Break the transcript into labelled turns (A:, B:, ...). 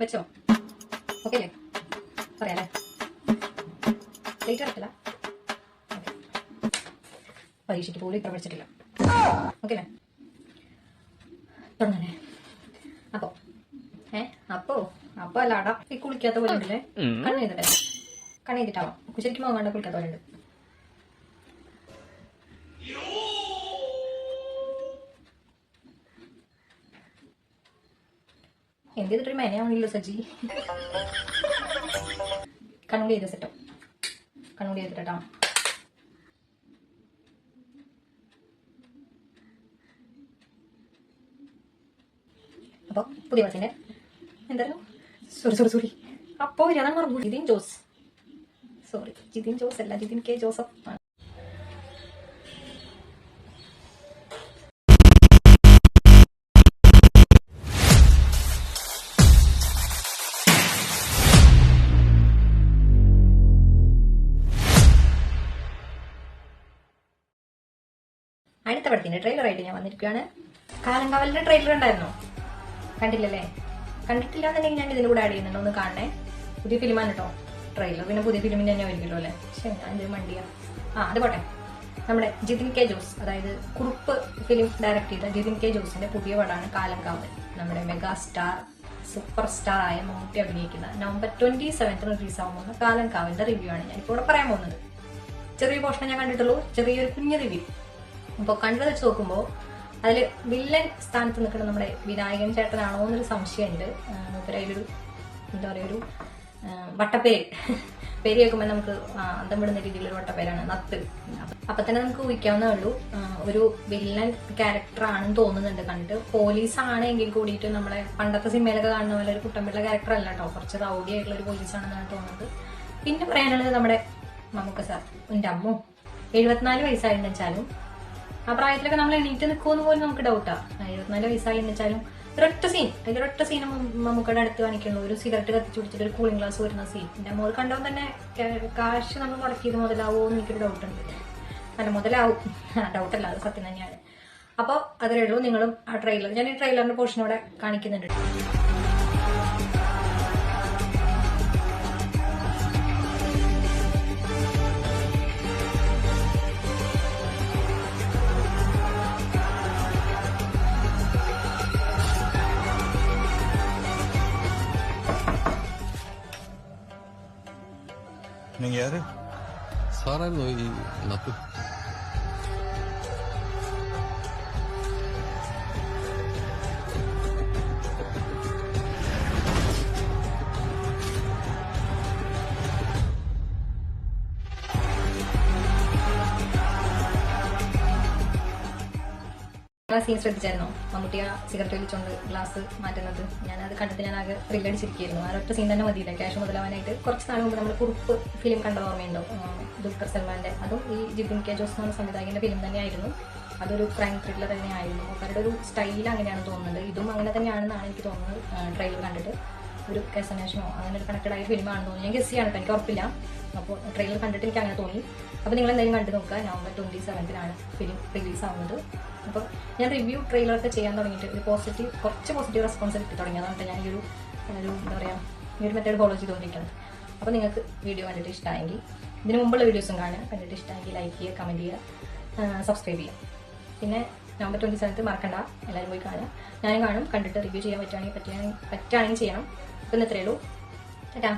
A: വെച്ചോ. ഓക്കെ അല്ലേ? പറയാല്ലേ? ലേറ്റ് നടക്കില്ല പരീക്ഷയ്ക്ക് പോലും ഇത്ര പഠിച്ചിട്ടില്ല. ഓക്കെ അല്ലേ? തുടങ്ങണേ അപ്പോ ഏ അപ്പോ അപ്പൊ അല്ല അടാ ഈ കുളിക്കാത്ത പോലെ ഉണ്ടല്ലേ? കണ്ണ് കണ്ണെഴുതിട്ടാവാം കണ്ണ് ശരിക്കും പോകാണ്ട് കുളിക്കാത്ത പോലെ ഉണ്ട്. എന്ത് ചെയ്തിട്ടൊരു മെനയാവണില്ലോ സജി. കണ്ണൂടി ചെയ്ത് സെറ്റോ കണ്ണൂടി ചെയ്തിട്ടോ അപ്പൊ പുതിയ ബസ്സിന്റെ എന്തായാലും സോറി സോറി സോറി അപ്പോ ഞാൻ മറന്നു ജിതിൻ ജോസ്. സോറി ജിതിൻ ജോസ് അല്ല ജിതിൻ കെ ജോസഫ് അടുത്ത പടത്തിന്റെ ട്രെയിലർ ആയിട്ട് ഞാൻ വന്നിരിക്കുകയാണ്. കാലങ്കാവലിന്റെ ട്രെയിലർ ഉണ്ടായിരുന്നു? കണ്ടില്ലല്ലേ? കണ്ടിട്ടില്ല എന്നുണ്ടെങ്കിൽ ഞാൻ ഇതിന്റെ കൂടെ ആഡ് ചെയ്യുന്നുണ്ട്. ഒന്ന് കാണണേ. പുതിയ ഫിലിമാണ് കേട്ടോ ട്രെയിലർ പിന്നെ പുതിയ ഫിലിമിന് തന്നെ ആയിരിക്കുമല്ലോ അല്ലേ? പക്ഷെ ഞാൻ എന്തൊരു മണ്ടിയാ. ആ അത് പോട്ടെ. നമ്മുടെ ജിതിൻ കെ ജോസ് അതായത് കുറുപ്പ് ഫിലിം ഡയറക്ട് ചെയ്ത ജിതിൻ കെ ജോസിന്റെ പുതിയ പടമാണ് കാലങ്കാവൽ. നമ്മുടെ മെഗാ സ്റ്റാർ സൂപ്പർ സ്റ്റാർ ആയ മമ്മൂട്ടി അഭിനയിക്കുന്ന നവംബർ ട്വന്റി സെവൻത്തിന് റിലീസ് ആവുമ്പോൾ കാലങ്കാവലിന്റെ റിവ്യൂ ആണ് ഞാൻ ഇപ്പോൾ പറയാൻ പോകുന്നത്. ചെറിയ പോഷണം ഞാൻ കണ്ടിട്ടുള്ളൂ. ചെറിയൊരു കുഞ്ഞു റിവ്യൂ അപ്പോൾ കണ്ണു വെച്ച് നോക്കുമ്പോൾ അതിൽ വില്ലൻ സ്ഥാനത്ത് നിൽക്കുന്ന നമ്മുടെ വിനായകൻ ചേട്ടനാണോ എന്നൊരു സംശയമുണ്ട്. മൂപ്പര് അതിലൊരു എന്താ പറയുക ഒരു വട്ടപ്പേര്. പേര് കേൾക്കുമ്പോൾ നമുക്ക് അന്തം വിടുന്ന രീതിയിലൊരു വട്ടപ്പേരാണ് നത്ത്. അപ്പൊ തന്നെ നമുക്ക് ഊഹിക്കാവുന്നേ ഉള്ളൂ. ഒരു വില്ലൻ ക്യാരക്ടർ ആണെന്ന് തോന്നുന്നുണ്ട് കണ്ടിട്ട് പോലീസ് ആണെങ്കിൽ കൂടിയിട്ട് നമ്മളെ പണ്ടത്തെ സിനിമയിലൊക്കെ കാണുന്ന പോലെ ഒരു കുട്ടമ്പിള്ള ക്യാരക്ടർ അല്ല കേട്ടോ. കുറച്ച് റൗഡിയായിട്ടുള്ള ഒരു പോലീസ് ആണെന്നാണ് തോന്നുന്നത്. പിന്നെ പറയാനുള്ളത് നമ്മുടെ നമുക്ക് സാർ എന്റെ അമ്മോ. എഴുപത്തിനാല് വെച്ചാലും ആ പ്രായത്തിലൊക്കെ നമ്മൾ എണീറ്റ് നിൽക്കുമെന്ന് പോലും നമുക്ക് ഡൗട്ടാ ഇരുപത്തിനാല് വയസ്സായി എന്നുവെച്ചാലും ഒരൊറ്റ സീൻ അതിലൊരൊറ്റ സീൻ മമ്മൂക്കയുടെ അടുത്ത് കാണിക്കുള്ളൂ ഒരു സിഗരറ്റ് കത്തിച്ച് കുടിച്ചിട്ട് ഒരു കൂളിംഗ് ഗ്ലാസ് വരുന്ന സീൻ എന്റെ മോൾ കണ്ടോ തന്നെ കാശ് നമ്മൾ മുടക്കിയത് മുതലാവോ എന്ന് എനിക്കൊരു ഡൗട്ട് ഉണ്ട്. അല്ല മുതലാവും. ഡൗട്ടല്ല അത് സത്യം തന്നെയാണ്. അപ്പോൾ അതേ ഉള്ളൂ നിങ്ങളും ആ ട്രെയിലർ ഞാൻ ഈ ട്രെയിലറിന്റെ പോർഷനോടെ കാണിക്കുന്നുണ്ട്.
B: nangyari? Sa
C: akin, no, i- ano to?
A: ആ സീൻ ശ്രദ്ധിച്ചായിരുന്നോ? മമ്മൂട്ടി ആ സിഗരറ്റ് വലിച്ചോണ്ട് ഗ്ലാസ് മാറ്റുന്നത്. ഞാൻ അത് കണ്ടിട്ട് ഞാൻ ആകെ ത്രില്ലടിച്ചിരിക്കുന്നു ആ ഒറ്റ സീൻ തന്നെ മതിയില്ല. ക്യാഷ് മുതലാവാനായിട്ട് കുറച്ച് നാൾ മുമ്പ് നമ്മൾ കുറുപ്പ് ഫിലിം കണ്ട ഓർമ്മയുണ്ടോ? ദുൽഖർ സൽമാന്റെ. അതും ഈ ജിബിൻ കെ ജോസ് എന്ന സംവിധായകന്റെ ഫിലിം തന്നെയായിരുന്നു. അതൊരു ക്രൈം ത്രില്ലർ തന്നെയായിരുന്നു അവരുടെ ഒരു സ്റ്റൈൽ അങ്ങനെയാണ് തോന്നുന്നത്. ഇതും അങ്ങനെ തന്നെയാണെന്നാണ് എനിക്ക് തോന്നുന്നത് ട്രെയിലർ കണ്ടിട്ട്. ഒരു കേസന്വേഷണമോ അങ്ങനെ ഒരു കണക്റ്റഡ് ആയ ഫിലിമാണെന്ന് തോന്നുന്നു. ഞാൻ ഗസ് ചെയ്യാണ് കേട്ടോ. എനിക്ക് ഉറപ്പില്ല. അപ്പോൾ ട്രെയിലർ കണ്ടിട്ട് എനിക്ക് അങ്ങനെ തോന്നി. അപ്പോൾ നിങ്ങൾ എന്തായാലും കണ്ടു നോക്കുക. നവംബർ ട്വന്റി സെവൻത്തിനാണ് ഫിലിം റിലീസ് ആവുന്നത്. അപ്പോൾ ഞാൻ റിവ്യൂ ട്രെയിലറൊക്കെ ചെയ്യാൻ തുടങ്ങിയിട്ട് ഒരു പോസിറ്റീവ് കുറച്ച് പോസിറ്റീവ് റെസ്പോൺസ് കിട്ടി തുടങ്ങിയതാണ് ഞാൻ ഈ ഒരു ഒരു എന്താ പറയുക ഈ ഒരു മെത്തേഡ് ഫോളോ ചെയ്തുകൊണ്ടിരിക്കുന്നത്. അപ്പോൾ നിങ്ങൾക്ക് വീഡിയോ കണ്ടിട്ട് ഇഷ്ടമായെങ്കിൽ ഇതിന് മുമ്പുള്ള വീഡിയോസും കാണുക. കണ്ടിട്ട് ഇഷ്ടമായെങ്കിൽ ലൈക്ക് ചെയ്യുക കമന്റ് ചെയ്യുക സബ്സ്ക്രൈബ് ചെയ്യുക. പിന്നെ നവംബർ ട്വന്റി സെവൻത്ത് മറക്കണ്ട എല്ലാവരും പോയി കാണുക. ഞാനും കാണും. കണ്ടിട്ട് റിവ്യൂ ചെയ്യാൻ പറ്റുകയാണെങ്കിൽ പറ്റുകയാണെങ്കിൽ പറ്റുകയാണെങ്കിൽ ചെയ്യണം. ഇപ്പം ഇത്രയേ ഉള്ളൂ. ടാറ്റാ.